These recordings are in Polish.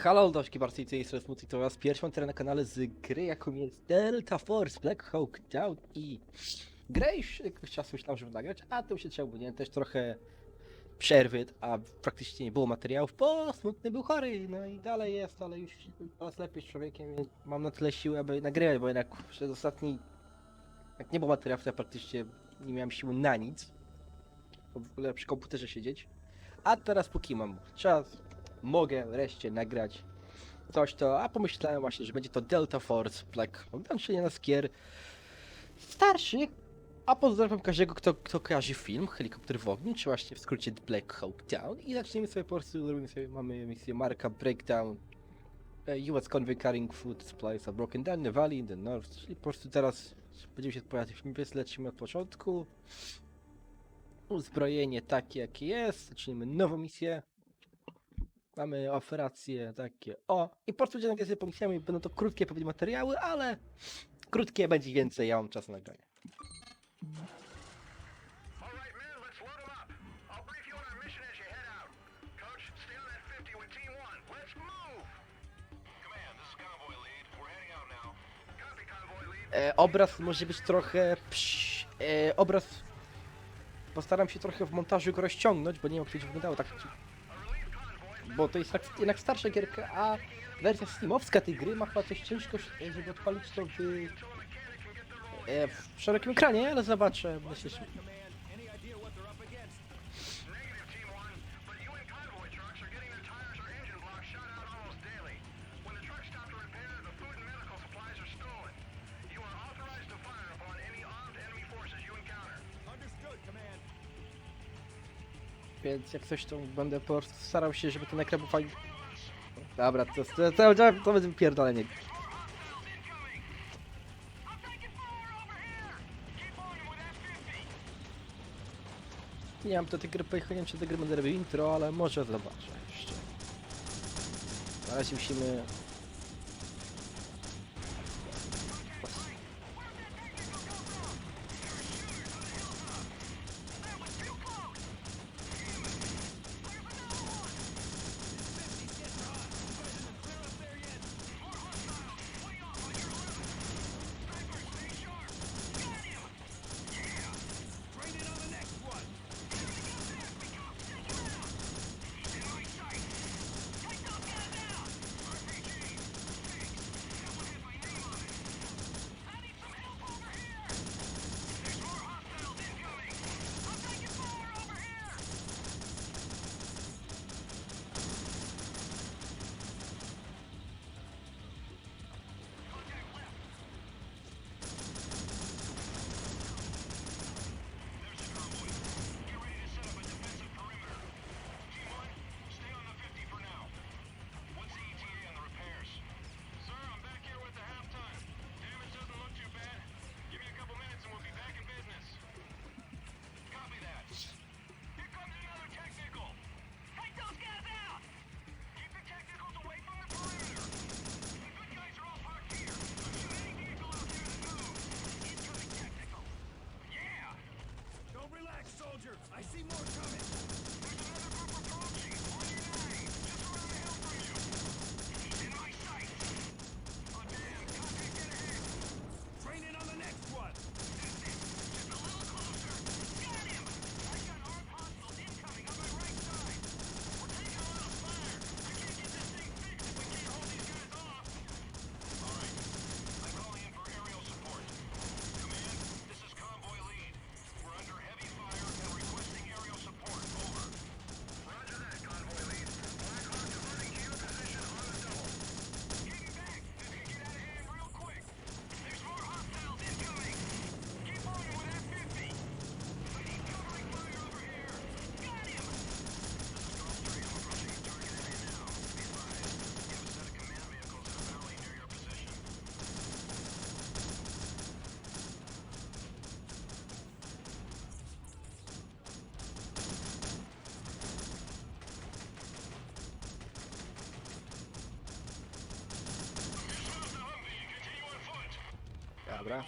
Halo, dość kibarcy, jest Resmuty, to raz pierwszy materiał na kanale z gry, jaką jest Delta Force, Black Hawk Down i grę już jakoś czasu myślałem, żeby nagrać, a to się chciałby, nie, też trochę przerwy, a praktycznie nie było materiałów, bo smutny był chory, no i dalej jest, ale już coraz lepiej z człowiekiem, więc mam na tyle siły, aby nagrywać, bo jednak przez ostatni, jak nie było materiałów, to ja praktycznie nie miałem siły na nic, w ogóle przy komputerze siedzieć, a teraz póki mam czas, mogę wreszcie nagrać coś to, a pomyślałem właśnie, że będzie to Delta Force Black Hawk. Down, czyli na skier. Starszy, a pozdrawiam każdego, kto, kto kojarzy film Helikopter w ogniu, czy właśnie w skrócie Black Hawk Down. I zaczniemy sobie po prostu, sobie, mamy misję Marka Breakdown. E, US Convoy Carrying Food Supplies are broken down in the valley in the north, czyli po prostu teraz będziemy się pojawiać w filmie, lecimy od początku. Uzbrojenie takie jakie jest, zaczniemy nową misję Mamy operacje takie. O! I po prostu będzie nagrać sobie pomysłami, będą to krótkie pewnie materiały, ale krótkie będzie więcej, ja mam czas na nagranie. All right, men, let's load 'em up. I'll brief you on our mission as you head out. Coach, stay on that 50 with Team 1. Let's move! Command, this is Convoy Lead. We're heading out now. Copy, Convoy Lead. E, obraz może być trochę. Psz, e, obraz. Postaram się trochę w montażu go rozciągnąć, bo nie wiem, jak to będzie wyglądało tak. Bo to jest tak, jednak starsza gierka, a wersja steamowska tej gry ma chyba coś ciężko, żeby odpalić to w, e, w szerokim ekranie, ale zobaczę. Myślę, Więc jak coś to będę po prostu starał się, żeby ten ekran był fajny. Dobra, to, to, to, to, będzie pierdolenie. Nie mam do tej gry pojechania, czy do gry będę robił intro, ale może zobaczę jeszcze. Na razie musimy... out.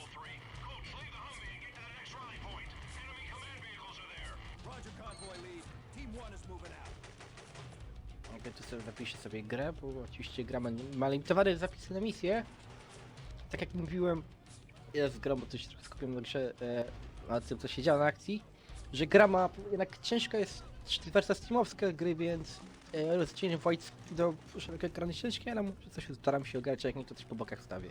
Ja tu sobie zapiszę sobie grę, bo oczywiście gra ma, ma limitowane zapisy na misję. Tak jak mówiłem, z grą, bo się trochę skupiłem na grze, e, na tym co się działo na akcji, że gra ma, jednak ciężka jest wersja steamowska gry, więc e, rozdzielenie Void do szerokiego ekranu ciężkie, ale może coś staram się ogarać, jak nie to coś po bokach stawię.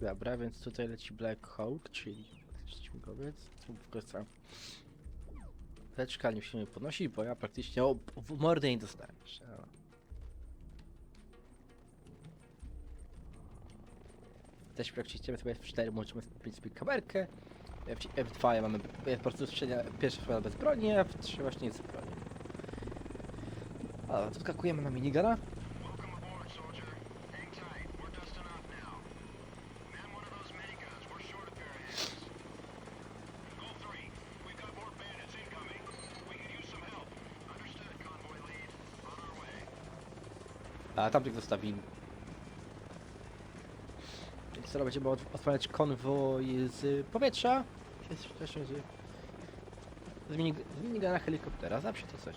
Dobra, więc tutaj leci Black Hawk, czyli śmigłowiec. Tu końcu Teczka nie musimy podnosić, bo ja praktycznie o, w mordę nie dostałem ale- Też praktycznie sobie F4 możemy skupić sobie kamerkę. F, F2 ja mamy po prostu strzelania pierwsza strona bez broni, a F3 właśnie z broni. A, tu skakujemy na minigana. A tamtych zostawili. Więc teraz będziemy od- odpalać konwoj z powietrza. Też z, z, mini, z minigana helikoptera, zawsze to coś.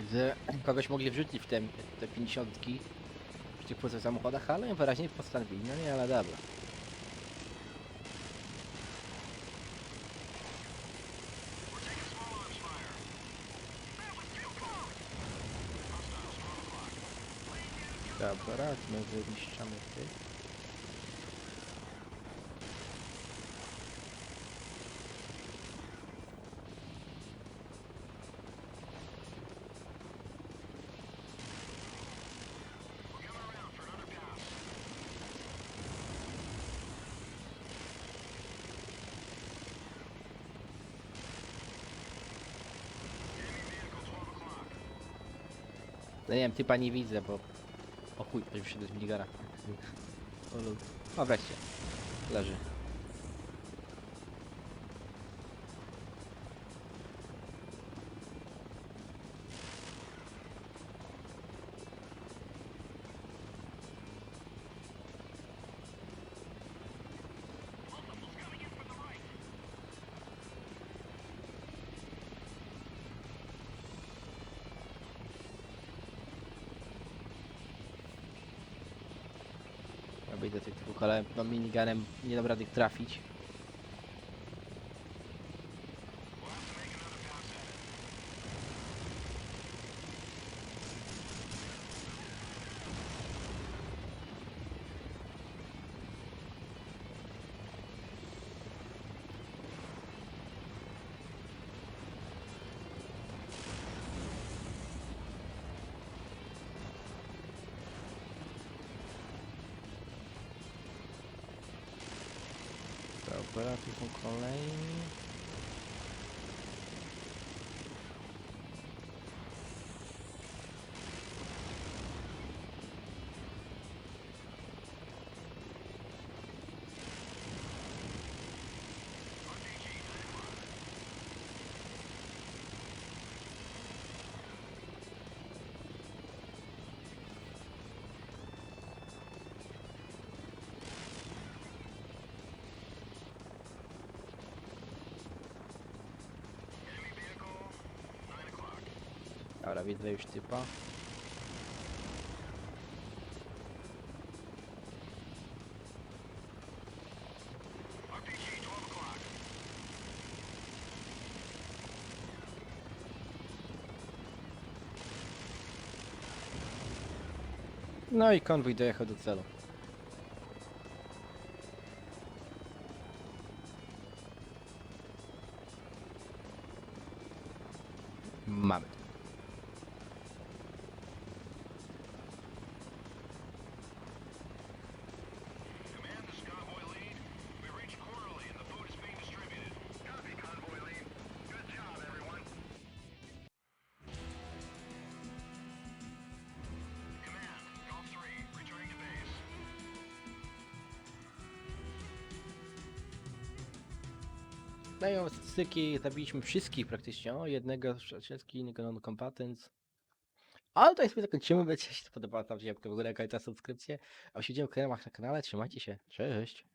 Widzę, kogoś mogli wrzucić w te, te 50 w tych płacach samochodach, ale wyraźnie postanowili. No nie, ale dobra. We're taking small arms fire. That was too close. Hostiles, 12 o'clock. Dobra, my wyniszczamy tych. No nie wiem, typa nie widzę, bo... O chuj, już wyszedł z minigana. O, lul. o wreszcie. Leży. Wyjdę tych dwóch, ale no miniganem nie dam rady ich trafić. Dobra, tu są kolejni. Dobra, widzę już typa. RPG, 12 o'clock. No i konwój dojechał do celu. Mamy. Dają statystyki, zabiliśmy wszystkich praktycznie. O, jednego z przyjacielskich, innego non-combatants. Ale to jest sobie zakończymy, będzie się to podobało, tam w górę, ta subskrypcję. A my się widzimy w kolejnych na kanale, trzymajcie się, cześć!